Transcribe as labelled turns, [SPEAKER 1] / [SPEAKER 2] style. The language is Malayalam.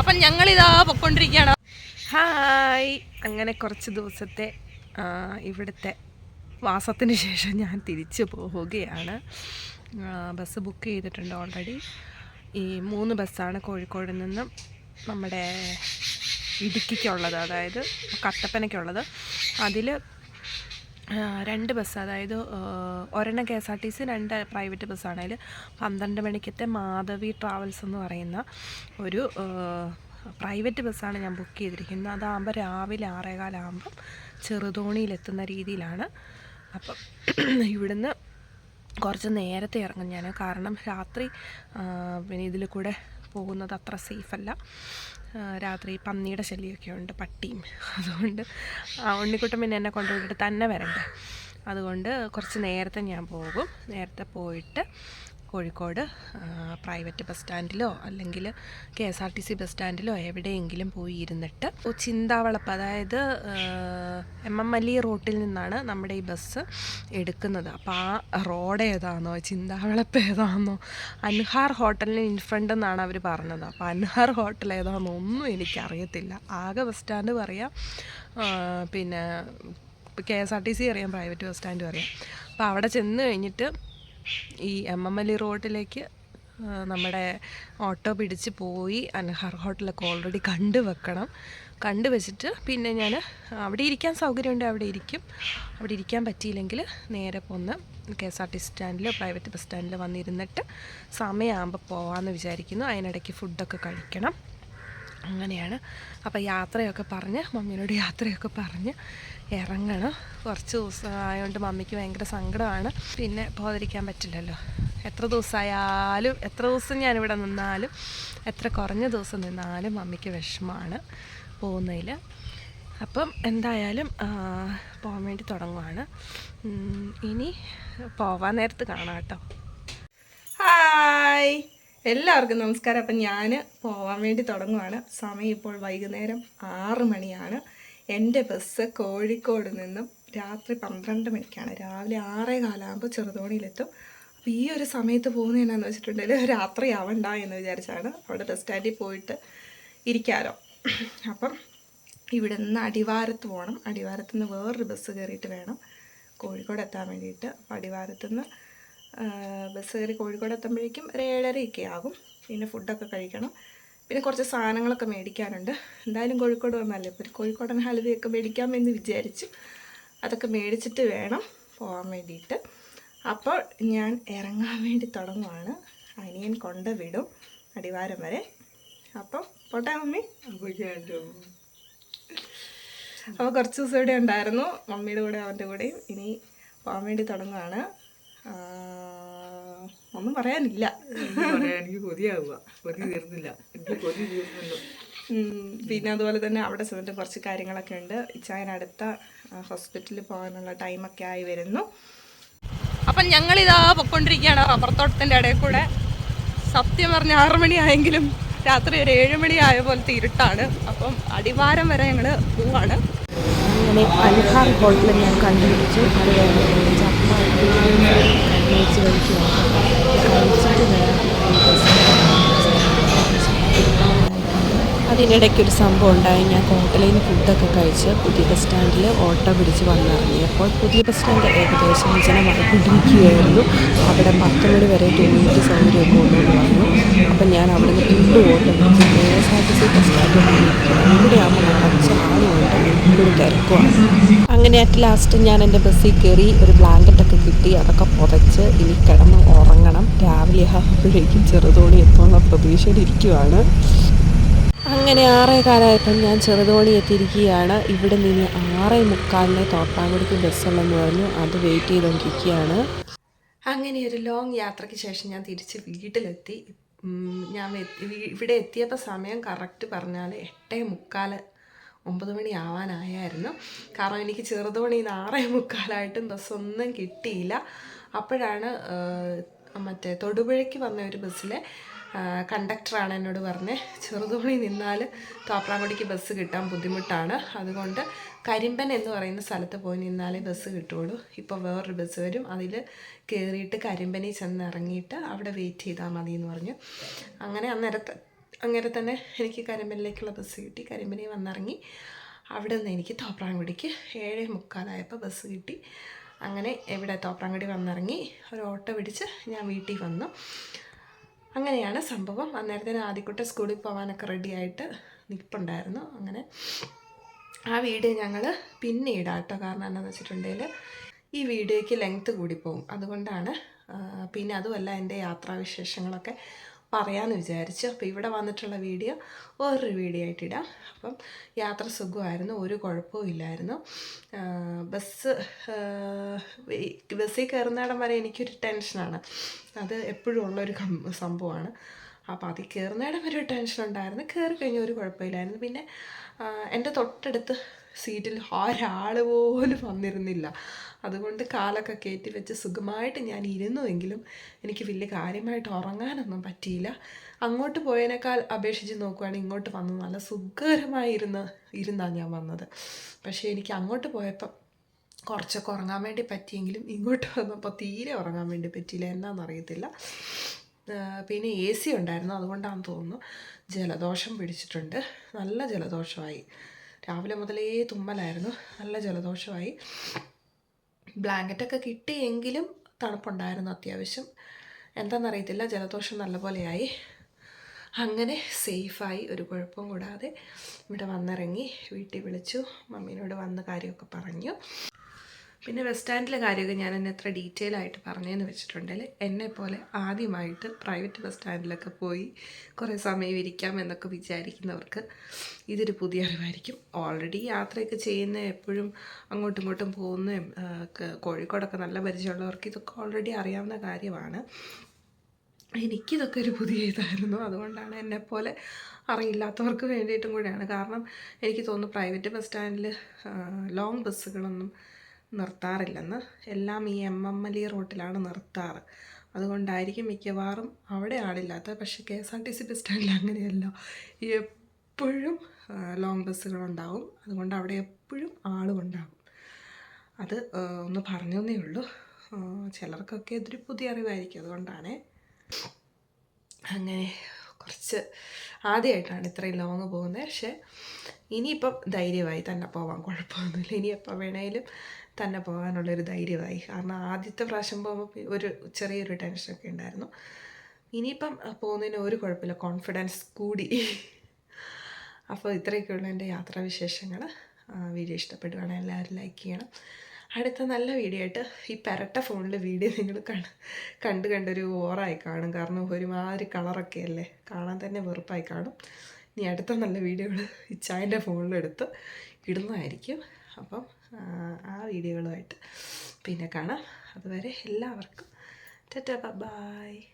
[SPEAKER 1] അപ്പം ഞങ്ങളിതാ പൊക്കൊണ്ടിരിക്കുകയാണ് ഹായ്. അങ്ങനെ കുറച്ച് ദിവസത്തെ ഇവിടുത്തെ വാസത്തിന് ശേഷം ഞാൻ തിരിച്ചു പോവുകയാണ്. ബസ് ബുക്ക് ചെയ്തിട്ടുണ്ട് ഓൾറെഡി ഈ മൂന്ന് ബസ്സാണ് കോഴിക്കോട് നിന്നും നമ്മുടെ ഇടുക്കിക്കുള്ളത് അതായത് കട്ടപ്പനയ്ക്കുള്ളത് അതിൽ രണ്ട് ബസ് അതായത് ഒരെണ്ണം K S R T C രണ്ട് പ്രൈവറ്റ് ബസ്സാണ്. അതിൽ പന്ത്രണ്ട് മണിക്കത്തെ മാധവി ട്രാവൽസ് എന്ന് പറയുന്ന ഒരു പ്രൈവറ്റ് ബസ്സാണ് ഞാൻ ബുക്ക് ചെയ്തിരിക്കുന്നത്. അതാകുമ്പോൾ രാവിലെ ആറേകാലാകുമ്പം ചെറുതോണിയിലെത്തുന്ന രീതിയിലാണ്. അപ്പം ഇവിടുന്ന് കുറച്ച് നേരത്തെ ഇറങ്ങും ഞാൻ. കാരണം രാത്രി പിന്നെ ഇതിൽ കൂടെ പോകുന്നത് അത്ര സേഫല്ല. രാത്രി പന്നിയുടെ ശല്യമൊക്കെ ഉണ്ട് പട്ടിയും അതുകൊണ്ട് ഉണ്ണിക്കുട്ടൻ പിന്നെ എന്നെ കൊണ്ടുപോയിട്ട് തന്നെ വരണ്ടേ. അതുകൊണ്ട് കുറച്ച് നേരത്തെ ഞാൻ പോകും. നേരത്തെ പോയിട്ട് കോഴിക്കോട് പ്രൈവറ്റ് ബസ് സ്റ്റാൻഡിലോ അല്ലെങ്കിൽ K S R T C bus സ്റ്റാൻഡിലോ എവിടെയെങ്കിലും പോയി ഇരുന്നിട്ട് ചിന്താവളപ്പ് അതായത് എം എം അലി റോട്ടിൽ നിന്നാണ് നമ്മുടെ ഈ ബസ് എടുക്കുന്നത്. അപ്പോൾ ആ റോഡ് ഏതാണെന്നോ ചിന്താവളപ്പ് ഏതാണെന്നോ അൻഹാർ ഹോട്ടലിന് ഇൻഫ്രണ്ട് എന്നാണ് അവർ പറഞ്ഞത്. അപ്പോൾ അൻഹാർ ഹോട്ടൽ ഏതാണെന്നോ ഒന്നും എനിക്കറിയത്തില്ല. ആകെ ബസ് സ്റ്റാൻഡ് പറയാം പിന്നെ K S R T C അറിയാം പ്രൈവറ്റ് ബസ് സ്റ്റാൻഡ് അറിയാം. അപ്പോൾ അവിടെ ചെന്ന് കഴിഞ്ഞിട്ട് ഈ എം എം എൽ റോഡിലേക്ക് നമ്മുടെ ഓട്ടോ പിടിച്ച് പോയി അൻഹർ ഹോട്ടലൊക്കെ ഓൾറെഡി കണ്ടു വെക്കണം. കണ്ടു വെച്ചിട്ട് പിന്നെ ഞാൻ അവിടെ ഇരിക്കാൻ സൗകര്യമുണ്ട് അവിടെ ഇരിക്കും. അവിടെ ഇരിക്കാൻ പറ്റിയില്ലെങ്കിൽ നേരെ പോന്ന് കെ എസ് ആർ ടി സ്റ്റാൻഡിലോ പ്രൈവറ്റ് ബസ് സ്റ്റാൻഡിലോ വന്നിരുന്നിട്ട് സമയമാകുമ്പോൾ പോകാമെന്ന് വിചാരിക്കുന്നു. അതിനിടയ്ക്ക് ഫുഡൊക്കെ കഴിക്കണം. അങ്ങനെയാണ്. അപ്പോൾ യാത്രയൊക്കെ പറഞ്ഞ് മമ്മീനോട് യാത്രയൊക്കെ പറഞ്ഞ് ഇറങ്ങണം. കുറച്ച് ദിവസം ആയതുകൊണ്ട് മമ്മിക്ക് ഭയങ്കര സങ്കടമാണ്. പിന്നെ പോകാതിരിക്കാൻ പറ്റില്ലല്ലോ. എത്ര ദിവസമായാലും എത്ര ദിവസം ഞാനിവിടെ നിന്നാലും എത്ര കുറഞ്ഞ ദിവസം നിന്നാലും മമ്മിക്ക് വിഷമമാണ് പോകുന്നതിൽ അപ്പം എന്തായാലും പോകാൻ വേണ്ടി തുടങ്ങുവാണ്. ഇനി പോവാൻ നേരത്ത് കാണാം കേട്ടോ. ഹായ് എല്ലാവർക്കും നമസ്കാരം. അപ്പം ഞാൻ പോവാൻ വേണ്ടി തുടങ്ങുവാണ്. സമയം ഇപ്പോൾ വൈകുന്നേരം ആറ് മണിയാണ്. എന്റെ ബസ് കോഴിക്കോട് നിന്നും രാത്രി പന്ത്രണ്ട് മണിക്കാണ്. രാവിലെ ആറേ കാലാകുമ്പോൾ ചെറുതോണിയിലെത്തും. അപ്പോൾ ഈ ഒരു സമയത്ത് പോകുന്നത് എന്നാന്ന് വെച്ചിട്ടുണ്ടെങ്കിൽ രാത്രി ആവണ്ട എന്ന് വിചാരിച്ചാണ് അവിടെ ബസ് സ്റ്റാൻഡിൽ പോയിട്ട് ഇരിക്കാലോ അപ്പം ഇവിടെ നിന്ന് അടിവാരത്ത് പോകണം. അടിവാരത്ത് നിന്ന് വേറൊരു ബസ് കയറിയിട്ട് വേണം. കോഴിക്കോട് എത്താൻ വേണ്ടിയിട്ട്. അപ്പോൾ അടിവാരത്ത് നിന്ന് ബസ് കയറി കോഴിക്കോട് എത്തുമ്പോഴേക്കും ഒരു ഏഴരയൊക്കെ ആകും. പിന്നെ ഫുഡൊക്കെ കഴിക്കണം. പിന്നെ കുറച്ച് സാധനങ്ങളൊക്കെ മേടിക്കാനുണ്ട്. എന്തായാലും കോഴിക്കോട് വന്നല്ലേ? ഇപ്പോൾ ഒരു കോഴിക്കോടൻ ഹലുവയൊക്കെ മേടിക്കാമെന്ന് വിചാരിച്ചു. അതൊക്കെ മേടിച്ചിട്ട് വേണം പോകാൻ വേണ്ടിയിട്ട്. അപ്പോൾ ഞാൻ ഇറങ്ങാൻ വേണ്ടി തുടങ്ങുവാണ്. അനിയൻ കൊണ്ട വിടും അടിവാരം വരെ. അപ്പം പോട്ടെ മമ്മി. അപ്പോൾ കുറച്ച് ദിവസം ഇവിടെ ഉണ്ടായിരുന്നു. മമ്മിയുടെ കൂടെ അവന്റെ കൂടെയും ഇനി പോകാൻ വേണ്ടി തുടങ്ങുകയാണ് ഒന്നും പറയാനില്ല.
[SPEAKER 2] എനിക്ക് കൊതിയാവുക. കൊതി തീർന്നില്ല. എനിക്ക് കൊതി തീർന്നല്ലോ.
[SPEAKER 1] പിന്നെ അതുപോലെ തന്നെ അവിടെ ചെന്നിട്ട് കുറച്ച് കാര്യങ്ങളൊക്കെ ഉണ്ട്. ഇച്ചായനടുത്ത ഹോസ്പിറ്റലിൽ പോകാനുള്ള ടൈമൊക്കെ ആയി വരുന്നു. അപ്പം ഞങ്ങളിതാ പൊയ്ക്കൊണ്ടിരിക്കുകയാണ് റബ്ബർത്തോട്ടത്തിന്റെ ഇടയിൽ കൂടെ. സത്യം പറഞ്ഞ ആറ് മണിയായെങ്കിലും രാത്രി ഒരു ഏഴ് മണി ആയ പോലത്തെ ഇരുട്ടാണ്. അപ്പം അടിവാരം വരെ ഞങ്ങൾ പോവാണ്.
[SPEAKER 3] അങ്ങനെ അൽഹാർ ഹോട്ടലിൽ ഞാൻ കണ്ടുപിടിച്ചു. അത് അതിനിടയ്ക്ക് ഒരു സംഭവം ഉണ്ടായി. ഞാൻ ഹോട്ടലിൽ നിന്ന് ഫുഡൊക്കെ കഴിച്ച് പുതിയ ബസ് സ്റ്റാൻഡിൽ ഓട്ടോ പിടിച്ച് വന്നിറങ്ങിയപ്പോൾ പുതിയ ബസ് സ്റ്റാൻഡ് ഏകദേശം വിജനമായിക്കൊണ്ടിരിക്കുകയായിരുന്നു അവിടെ പത്ത് മണി വരെ ടൂറിസ്റ്റ് സൗകര്യമൊക്കെ ഉണ്ടെന്ന് പറഞ്ഞു അപ്പം ഞാൻ അവിടെ നിന്ന് വീണ്ടും ഓട്ടോ പിടിച്ച് K S R T C bus സ്റ്റാൻഡിൽ ഇവിടെയാകുമ്പോൾ ഇവിടെ ആകുമ്പോൾ ആളുമുണ്ട് ഇവിടെ തിരക്കുമാണ് അങ്ങനെ അറ്റ് ലാസ്റ്റ് ഞാൻ എന്റെ ബസ്സിൽ കയറി ഒരു ബ്ലാങ്കറ്റൊക്കെ കിട്ടി. അതൊക്കെ പുതച്ച് ഇനി കിടന്ന് ഉറങ്ങണം. രാവിലെ ആകുമ്പോഴേക്കും ചെറുതോണി എത്തുമെന്ന പ്രതീക്ഷയിലിരിക്കുവാണ് അങ്ങനെ ആറേ കാലമായപ്പം ഞാൻ ചെറുതോണി എത്തിയിരിക്കുകയാണ്. ഇവിടെ നിന്ന് ആറേ മുക്കാലിനെ തോട്ടാങ്കുടിക്ക് ബസ്സുള്ളെന്ന് പറഞ്ഞു. അത് വെയിറ്റ് ചെയ്തുകൊണ്ടിരിക്കുകയാണ്
[SPEAKER 1] അങ്ങനെ ഒരു ലോങ് യാത്രയ്ക്ക് ശേഷം ഞാൻ തിരിച്ച് വീട്ടിലെത്തി. ഞാൻ ഇവിടെ എത്തിയപ്പോൾ സമയം കറക്റ്റ് പറഞ്ഞാൽ എട്ടേ മുക്കാൽ ഒമ്പത് മണി ആവാനായായിരുന്നു. കാരണം എനിക്ക് ചെറുതോണി ആറേ മുക്കാലായിട്ടും ബസ്സൊന്നും കിട്ടിയില്ല. അപ്പോഴാണ് മറ്റേ തൊടുപുഴയ്ക്ക് വന്ന ഒരു ബസ്സിലെ കണ്ടക്ടറാണ് എന്നോട് പറഞ്ഞത് ചെറുതോണി നിന്നാൽ തോപ്രാങ്കുടിക്ക് ബസ് കിട്ടാൻ ബുദ്ധിമുട്ടാണ്. അതുകൊണ്ട് കരിമ്പൻ എന്ന് പറയുന്ന സ്ഥലത്ത് പോയി നിന്നാലേ ബസ് കിട്ടുള്ളൂ ഇപ്പോൾ വേറൊരു ബസ് വരും. അതിൽ കയറിയിട്ട് കരിമ്പനി ചെന്ന് ഇറങ്ങിയിട്ട് അവിടെ വെയിറ്റ് ചെയ്താൽ മതി എന്ന് പറഞ്ഞു. അങ്ങനെ അന്നേരത്തെ അങ്ങനെ തന്നെ എനിക്ക് കരിമ്പനിലേക്കുള്ള ബസ് കിട്ടി. കരിമ്പനി വന്നിറങ്ങി. അവിടെ നിന്ന് എനിക്ക് തോപ്രാങ്കുടിക്ക് ഏഴ് മുക്കാലായപ്പോൾ ബസ് കിട്ടി. അങ്ങനെ ഇവിടെ തോപ്രാങ്കുടി വന്നിറങ്ങി. ഒരു ഓട്ടോ പിടിച്ച് ഞാൻ വീട്ടിൽ വന്നു. അങ്ങനെയാണ് സംഭവം. അന്നേരത്തിന് ആദ്യക്കുട്ട സ്കൂളിൽ പോകാനൊക്കെ റെഡിയായിട്ട് നിൽപ്പുണ്ടായിരുന്നു അങ്ങനെ ആ വീഡിയോ ഞങ്ങൾ പിന്നെ ഇടാം കേട്ടോ കാരണം എന്താണെന്ന് വെച്ചിട്ടുണ്ടെങ്കിൽ ഈ വീഡിയോയ്ക്ക് ലെങ്ത്ത് കൂടിപ്പോവും അതുകൊണ്ടാണ് പിന്നെ അതുമല്ല എന്റെ യാത്രാവിശേഷങ്ങളൊക്കെ പറയാമെന്ന് വിചാരിച്ചു അപ്പോൾ ഇവിടെ വന്നിട്ടുള്ള വീഡിയോ വേറൊരു വീഡിയോ ആയിട്ട് ഇടാം. അപ്പം യാത്ര സുഖമായിരുന്നു ഒരു കുഴപ്പവും ഇല്ലായിരുന്നു. ബസ് ബസ്സിൽ കയറുന്നിടം വരെ എനിക്കൊരു ടെൻഷനാണ്. അത് എപ്പോഴും ഉള്ളൊരു സംഭവമാണ്. അപ്പോൾ അതിൽ കയറുന്നിടം വരെ ഒരു ടെൻഷൻ ഉണ്ടായിരുന്നു കയറി കഴിഞ്ഞ ഒരു കുഴപ്പമില്ലായിരുന്നു. പിന്നെ എന്റെ തൊട്ടടുത്ത് സീറ്റിൽ ഒരാൾ പോലും വന്നിരുന്നില്ല. അതുകൊണ്ട് കാലൊക്കെ കയറ്റി വെച്ച് സുഖമായിട്ട് ഞാൻ ഇരുന്നുവെങ്കിലും എനിക്ക് വലിയ കാര്യമായിട്ട് ഉറങ്ങാനൊന്നും പറ്റിയില്ല. അങ്ങോട്ട് പോയതിനേക്കാൾ അപേക്ഷിച്ച് നോക്കുവാണെങ്കിൽ ഇങ്ങോട്ട് വന്ന് നല്ല സുഖകരമായി ഇരുന്ന് ഇരുന്നാണ് ഞാൻ വന്നത്. പക്ഷേ എനിക്ക് അങ്ങോട്ട് പോയപ്പം കുറച്ചൊക്കെ ഉറങ്ങാൻ വേണ്ടി പറ്റിയെങ്കിലും ഇങ്ങോട്ട് വന്നപ്പോൾ തീരെ ഉറങ്ങാൻ വേണ്ടി പറ്റിയില്ല എന്നാണെന്നറിയത്തില്ല പിന്നെ എ സി ഉണ്ടായിരുന്നു അതുകൊണ്ടാണെന്ന് തോന്നുന്നു. ജലദോഷം പിടിച്ചിട്ടുണ്ട്. നല്ല ജലദോഷമായി. രാവിലെ മുതലേ തുമ്മലായിരുന്നു. നല്ല ജലദോഷമായി. ബ്ലാങ്കറ്റൊക്കെ കിട്ടിയെങ്കിലും തണുപ്പുണ്ടായിരുന്നു അത്യാവശ്യം. എന്താണെന്നറിയത്തില്ല ജലദോഷം നല്ലപോലെയായി. അങ്ങനെ സേഫായി ഒരു കുഴപ്പവും കൂടാതെ ഇവിടെ വന്നിറങ്ങി വീട്ടിൽ വിളിച്ചു. മമ്മീനോട് വന്ന കാര്യമൊക്കെ പറഞ്ഞു. പിന്നെ ബസ് കാര്യമൊക്കെ ഞാൻ എന്നെ എത്ര ഡീറ്റെയിൽ ആയിട്ട് പറഞ്ഞതെന്ന് വെച്ചിട്ടുണ്ടെങ്കിൽ എന്നെ പോലെ ആദ്യമായിട്ട് പ്രൈവറ്റ് ബസ് സ്റ്റാൻഡിലൊക്കെ പോയി കുറേ സമയം ഇരിക്കാം എന്നൊക്കെ വിചാരിക്കുന്നവർക്ക് ഇതൊരു പുതിയ അറിവായിരിക്കും. ഓൾറെഡി യാത്രയൊക്കെ ചെയ്യുന്ന എപ്പോഴും അങ്ങോട്ടും ഇങ്ങോട്ടും പോകുന്നതും കോഴിക്കോടൊക്കെ നല്ല പരിചയമുള്ളവർക്ക് ഇതൊക്കെ ഓൾറെഡി അറിയാവുന്ന കാര്യമാണ്. എനിക്കിതൊക്കെ ഒരു പുതിയ ഇതായിരുന്നു. അതുകൊണ്ടാണ് എന്നെപ്പോലെ അറിയില്ലാത്തവർക്ക് വേണ്ടിയിട്ടും കൂടെയാണ്. കാരണം എനിക്ക് തോന്നുന്നു പ്രൈവറ്റ് ബസ് സ്റ്റാൻഡിൽ ലോങ് ബസ്സുകളൊന്നും നിർത്താറില്ലെന്ന്. എല്ലാം ഈ എം എം എൽ ഇ റൂട്ടിലാണ് നിർത്താറ്. അതുകൊണ്ടായിരിക്കും മിക്കവാറും അവിടെ ആളില്ലാത്ത പക്ഷേ K S R T C bus സ്റ്റാൻഡിൽ അങ്ങനെയല്ല. എപ്പോഴും ലോങ് ബസ്സുകളുണ്ടാവും. അതുകൊണ്ട് അവിടെ എപ്പോഴും ആളുമുണ്ടാകും അത് ഒന്ന് പറഞ്ഞേ ഉള്ളൂ. ചിലർക്കൊക്കെ ഇതൊരു പുതിയ അറിവായിരിക്കും. അതുകൊണ്ടാണ് അങ്ങനെ കുറച്ച് ആദ്യമായിട്ടാണ് ഇത്രയും ലോങ് പോകുന്നത്. പക്ഷേ ഇനിയിപ്പം ധൈര്യമായി തന്നെ പോവാം. കുഴപ്പമൊന്നുമില്ല. ഇനി വേണേലും തന്നെ പോകാനുള്ളൊരു ധൈര്യമായി. കാരണം ആദ്യത്തെ പ്രാവശ്യം പോകുമ്പോൾ ഒരു ചെറിയൊരു ടെൻഷനൊക്കെ ഉണ്ടായിരുന്നു. ഇനിയിപ്പം പോകുന്നതിന് ഒരു കുഴപ്പമില്ല. കോൺഫിഡൻസ് കൂടി. അപ്പോൾ ഇത്രയൊക്കെയുള്ള എന്റെ യാത്രാവിശേഷങ്ങൾ വീഡിയോ ഇഷ്ടപ്പെടുവാണെങ്കിൽ എല്ലാവരും ലൈക്ക് ചെയ്യണം. അടുത്ത നല്ല വീഡിയോ ആയിട്ട് ഈ പെരട്ട ഫോണിലെ വീഡിയോ നിങ്ങൾ കണ്ട് കണ്ട് കണ്ടൊരു ഓറായി കാണും. കാരണം ഒരുമാതിരി കളറൊക്കെ അല്ലേ? കാണാൻ തന്നെ വെറുപ്പായി കാണും. ഇനി അടുത്ത നല്ല വീഡിയോകൾ ഇച്ചായന്റെ ഫോണിലെടുത്ത് ഇടുന്നതായിരിക്കും. അപ്പം ആ വീഡിയോകളുമായിട്ട്. പിന്നെ കാണാം. അതുവരെ എല്ലാവർക്കും. Tata bye.